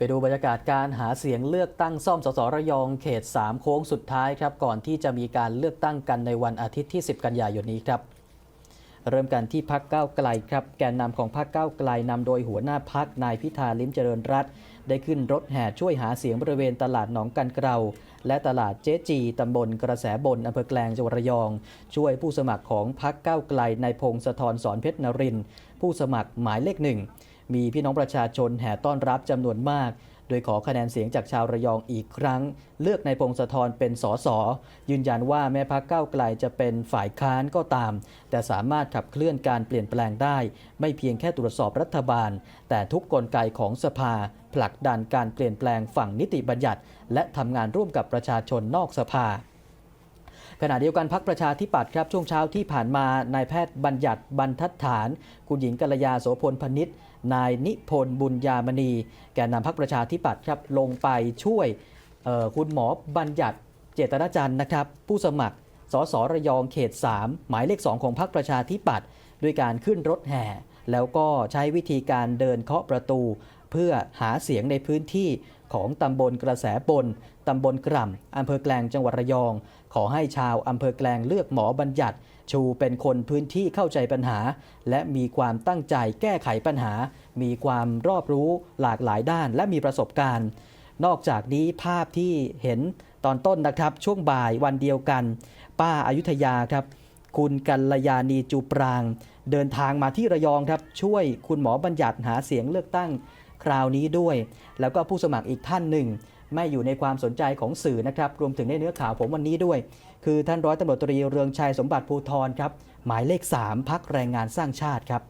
ไปดูบรรยากาศการหาเสียงเลือกตั้งซ่อมสสระยองเขต 3 โค้งสุดท้ายครับ ก่อนที่จะมีการเลือกตั้งกันในวันอาทิตย์ที่ 10 กันยายนนี้ครับ เริ่มกันที่พักเก้าวไกลครับ แกนนำของพักเก้าวไกลนำโดยหัวหน้าพักนายพิธาลิ้มเจริญรัตน์ได้ขึ้นรถแห่ช่วยหาเสียงบริเวณตลาดหนองกันเกลาและตลาดเจจีตำบลกระแสบนอำเภอแกลงจังหวัดระยอง ช่วยผู้สมัครของพักเก้าวไกลในพงศธรสอนเพชรนรินผู้สมัครหมายเลขหนึ่ง มีพี่น้องประชาชนแห่ต้อนรับจำนวนมาก โดยขอคะแนนเสียงจากชาวระยองอีกครั้ง เลือกในายพงศธรเป็นสสยืนยันว่าแม้พักเก้าไกลจะเป็นฝ่ายค้านก็ตาม แต่สามารถขับเคลื่อนการเปลี่ยนแปลงได้ ไม่เพียงแค่ตรวจสอบรัฐบาล แต่ทุกกลไกของสภา ผลักดันการเปลี่ยนแปลงฝั่งนิติบัญญัติ และทำงานร่วมกับประชาชนนอกสภา ขณะเดียวกันพักประชาธิปัตย์ครับช่วงเช้าที่ผ่านมานายแพทย์บัญญัติบรรทัดฐาน คุณหญิงกัลยาโสพลพนิษฐ์นายนิพนธ์บุญญามณี แกนนำพักประชาธิปัตย์ครับลงไปช่วยคุณหมอบัญญัติเจตนาจันทร์นะครับ ผู้สมัครสสระยองเขต 3 หมายเลข 2 ของพักประชาธิปัตย์ด้วยการขึ้นรถแห่ แล้วก็ใช้วิธีการเดินเคาะประตู เพื่อหาเสียงในพื้นที่ของตำบลกระแสบน ตำบลกร่ำอำเภอแกลงจังหวัดระยอง ขอให้ชาวอำเภอแกลงเลือกหมอบัญญัติ ชูเป็นคนพื้นที่เข้าใจปัญหา และมีความตั้งใจแก้ไขปัญหา มีความรอบรู้หลากหลายด้านและมีประสบการณ์ นอกจากนี้ภาพที่เห็นตอนต้นนะครับช่วงบ่ายวันเดียวกัน ป้าอายุทยาครับ คุณกัลยาณีจูปราง เดินทางมาที่ระยองครับ ช่วยคุณหมอบัญญัติหาเสียงเลือกตั้งคราวนี้ด้วย แล้วก็ผู้สมัครอีกท่านหนึ่ง ไม่อยู่ในความสนใจของสื่อนะครับ รวมถึงในเนื้อข่าวผมวันนี้ด้วย คือท่านร้อยตำรวจตรีเรืองชัยสมบัติภูทรครับ หมายเลข 3พักแรงงานสร้างชาติครับ